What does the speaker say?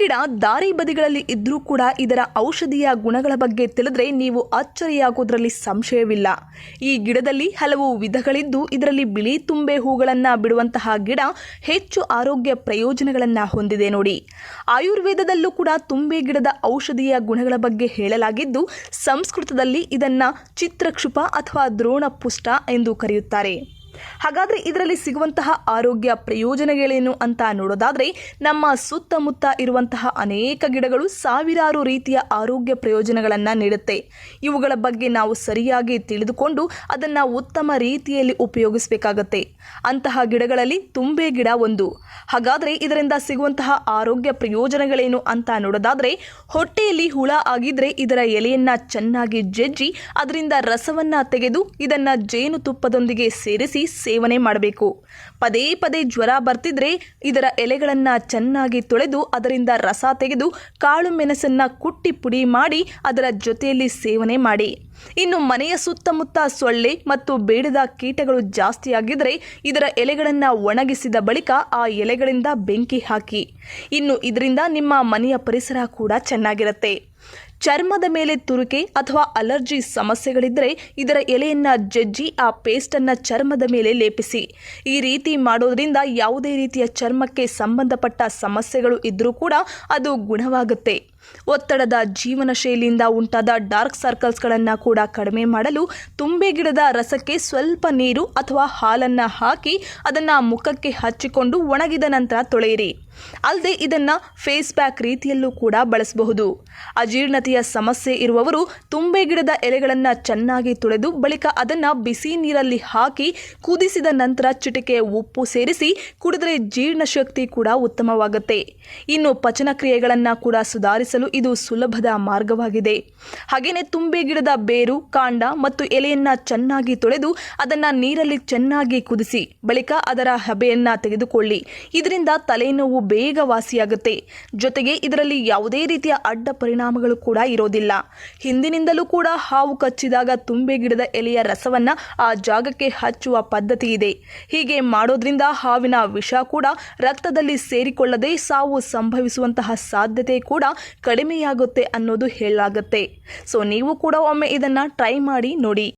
ಗಿಡ ದಾರಿ ಬದಿಗಳಲ್ಲಿ ಇದ್ರೂ ಕೂಡ ಇದರ ಔಷಧೀಯ ಗುಣಗಳ ಬಗ್ಗೆ ತಿಳಿದ್ರೆ ನೀವು ಅಚ್ಚರಿಯಾಗೋದ್ರಲ್ಲಿ ಸಂಶಯವಿಲ್ಲ. ಈ ಗಿಡದಲ್ಲಿ ಹಲವು ವಿಧಗಳಿದ್ದು ಇದರಲ್ಲಿ ಬಿಳಿ ತುಂಬೆ ಹೂಗಳನ್ನು ಬಿಡುವಂತಹ ಗಿಡ ಹೆಚ್ಚು ಆರೋಗ್ಯ ಪ್ರಯೋಜನಗಳನ್ನು ಹೊಂದಿದೆ ನೋಡಿ. ಆಯುರ್ವೇದದಲ್ಲೂ ಕೂಡ ತುಂಬೆ ಗಿಡದ ಔಷಧೀಯ ಗುಣಗಳ ಬಗ್ಗೆ ಹೇಳಲಾಗಿದ್ದು ಸಂಸ್ಕೃತದಲ್ಲಿ ಇದನ್ನ ಚಿತ್ರಕ್ಷುಪ ಅಥವಾ ದ್ರೋಣಪುಷ್ಟ ಎಂದು ಕರೆಯುತ್ತಾರೆ. ಹಾಗಾದರೆ ಇದರಲ್ಲಿ ಸಿಗುವಂತಹ ಆರೋಗ್ಯ ಪ್ರಯೋಜನಗಳೇನು ಅಂತ ನೋಡೋದಾದರೆ ನಮ್ಮ ಸುತ್ತಮುತ್ತ ಇರುವಂತಹ ಅನೇಕ ಗಿಡಗಳು ಸಾವಿರಾರು ರೀತಿಯ ಆರೋಗ್ಯ ಪ್ರಯೋಜನಗಳನ್ನು ನೀಡುತ್ತೆ. ಇವುಗಳ ಬಗ್ಗೆ ನಾವು ಸರಿಯಾಗಿ ತಿಳಿದುಕೊಂಡು ಅದನ್ನು ಉತ್ತಮ ರೀತಿಯಲ್ಲಿ ಉಪಯೋಗಿಸಬೇಕಾಗತ್ತೆ. ಅಂತಹ ಗಿಡಗಳಲ್ಲಿ ತುಂಬೆ ಗಿಡ ಒಂದು. ಹಾಗಾದರೆ ಇದರಿಂದ ಸಿಗುವಂತಹ ಆರೋಗ್ಯ ಪ್ರಯೋಜನಗಳೇನು ಅಂತ ನೋಡೋದಾದರೆ ಹೊಟ್ಟೆಯಲ್ಲಿ ಹುಳ ಆಗಿದ್ರೆ ಇದರ ಎಲೆಯನ್ನ ಚೆನ್ನಾಗಿ ಜಜ್ಜಿ ಅದರಿಂದ ರಸವನ್ನ ತೆಗೆದು ಇದನ್ನ ಜೇನುತುಪ್ಪದೊಂದಿಗೆ ಸೇರಿಸಿ ಸೇವನೆ ಮಾಡಬೇಕು. ಪದೇ ಪದೇ ಜ್ವರ ಬರ್ತಿದ್ರೆ ಇದರ ಎಲೆಗಳನ್ನು ಚೆನ್ನಾಗಿ ತೊಳೆದು ಅದರಿಂದ ರಸ ತೆಗೆದು ಕಾಳು ಮೆಣಸನ್ನು ಕುಟ್ಟಿ ಪುಡಿ ಮಾಡಿ ಅದರ ಜೊತೆಯಲ್ಲಿ ಸೇವನೆ ಮಾಡಿ. ಇನ್ನು ಮನೆಯ ಸುತ್ತಮುತ್ತ ಸೊಳ್ಳೆ ಮತ್ತು ಬೇಡದ ಕೀಟಗಳು ಜಾಸ್ತಿಯಾಗಿದ್ದರೆ ಇದರ ಎಲೆಗಳನ್ನು ಒಣಗಿಸಿದ ಬಳಿಕ ಆ ಎಲೆಗಳಿಂದ ಬೆಂಕಿ ಹಾಕಿ. ಇನ್ನು ಇದರಿಂದ ನಿಮ್ಮ ಮನೆಯ ಪರಿಸರ ಕೂಡ ಚೆನ್ನಾಗಿರುತ್ತೆ. ಚರ್ಮದ ಮೇಲೆ ತುರಿಕೆ ಅಥವಾ ಅಲರ್ಜಿ ಸಮಸ್ಯೆಗಳಿದ್ದರೆ ಇದರ ಎಲೆಯನ್ನ ಜಜ್ಜಿ ಆ ಪೇಸ್ಟನ್ನು ಚರ್ಮದ ಮೇಲೆ ಲೇಪಿಸಿ. ಈ ರೀತಿ ಮಾಡೋದ್ರಿಂದ ಯಾವುದೇ ರೀತಿಯ ಚರ್ಮಕ್ಕೆ ಸಂಬಂಧಪಟ್ಟ ಸಮಸ್ಯೆಗಳು ಇದ್ದರೂ ಕೂಡ ಅದು ಗುಣವಾಗುತ್ತೆ. ಒತ್ತಡದ ಜೀವನ ಶೈಲಿಯಿಂದ ಉಂಟಾದ ಡಾರ್ಕ್ ಸರ್ಕಲ್ಸ್ಗಳನ್ನು ಕೂಡ ಕಡಿಮೆ ಮಾಡಲು ತುಂಬೆ ಗಿಡದ ರಸಕ್ಕೆ ಸ್ವಲ್ಪ ನೀರು ಅಥವಾ ಹಾಲನ್ನು ಹಾಕಿ ಅದನ್ನು ಮುಖಕ್ಕೆ ಹಚ್ಚಿಕೊಂಡು ಒಣಗಿದ ನಂತರ ತೊಳೆಯಿರಿ. ಅಲ್ಲದೆ ಇದನ್ನು ಫೇಸ್ ಪ್ಯಾಕ್ ರೀತಿಯಲ್ಲೂ ಕೂಡ ಬಳಸಬಹುದು. ಅಜೀರ್ಣತೆಯ ಸಮಸ್ಯೆ ಇರುವವರು ತುಂಬೆ ಗಿಡದ ಎಲೆಗಳನ್ನು ಚೆನ್ನಾಗಿ ತೊಳೆದು ಬಳಿಕ ಅದನ್ನು ಬಿಸಿ ನೀರಲ್ಲಿ ಹಾಕಿ ಕುದಿಸಿದ ನಂತರ ಚಿಟಿಕೆ ಉಪ್ಪು ಸೇರಿಸಿ ಕುಡಿದರೆ ಜೀರ್ಣಶಕ್ತಿ ಕೂಡ ಉತ್ತಮವಾಗುತ್ತೆ. ಇನ್ನು ಪಚನಕ್ರಿಯೆಗಳನ್ನು ಕೂಡ ಸುಧಾರಿಸಲು ಇದು ಸುಲಭದ ಮಾರ್ಗವಾಗಿದೆ. ಹಾಗೆಯೇ ತುಂಬೆ ಗಿಡದ ಬೇರು, ಕಾಂಡ ಮತ್ತು ಎಲೆಯನ್ನು ಚೆನ್ನಾಗಿ ತೊಳೆದು ಅದನ್ನು ನೀರಲ್ಲಿ ಚೆನ್ನಾಗಿ ಕುದಿಸಿ, ಬಳಿಕ ಅದರ ಹಬೆಯನ್ನು ತೆಗೆದುಕೊಳ್ಳಿ. ಇದರಿಂದ ತಲೆನೋವು ಬೇಗ ವಾಸಿಯಾಗುತ್ತೆ ಜೊತೆಗೆ ಇದರಲ್ಲಿ ಯಾವುದೇ ರೀತಿಯ ಅಡ್ಡ ಪರಿಣಾಮಗಳು ಕೂಡ ಇರೋದಿಲ್ಲ. ಹಿಂದಿನಿಂದಲೂ ಕೂಡ ಹಾವು ಕಚ್ಚಿದಾಗ ತುಂಬೆ ಗಿಡದ ಎಲೆಯ ರಸವನ್ನ ಆ ಜಾಗಕ್ಕೆ ಹಚ್ಚುವ ಪದ್ಧತಿ ಇದೆ. ಹೀಗೆ ಮಾಡೋದ್ರಿಂದ ಹಾವಿನ ವಿಷ ಕೂಡ ರಕ್ತದಲ್ಲಿ ಸೇರಿಕೊಳ್ಳದೆ ಸಾವು ಸಂಭವಿಸುವಂತಹ ಸಾಧ್ಯತೆ ಕೂಡ ಕಡಿಮೆಯಾಗುತ್ತೆ ಅನ್ನೋದು ಹೇಳಲಾಗುತ್ತೆ. ಸೊ ನೀವು ಕೂಡ ಒಮ್ಮೆ ಇದನ್ನು ಟ್ರೈ ಮಾಡಿ ನೋಡಿ.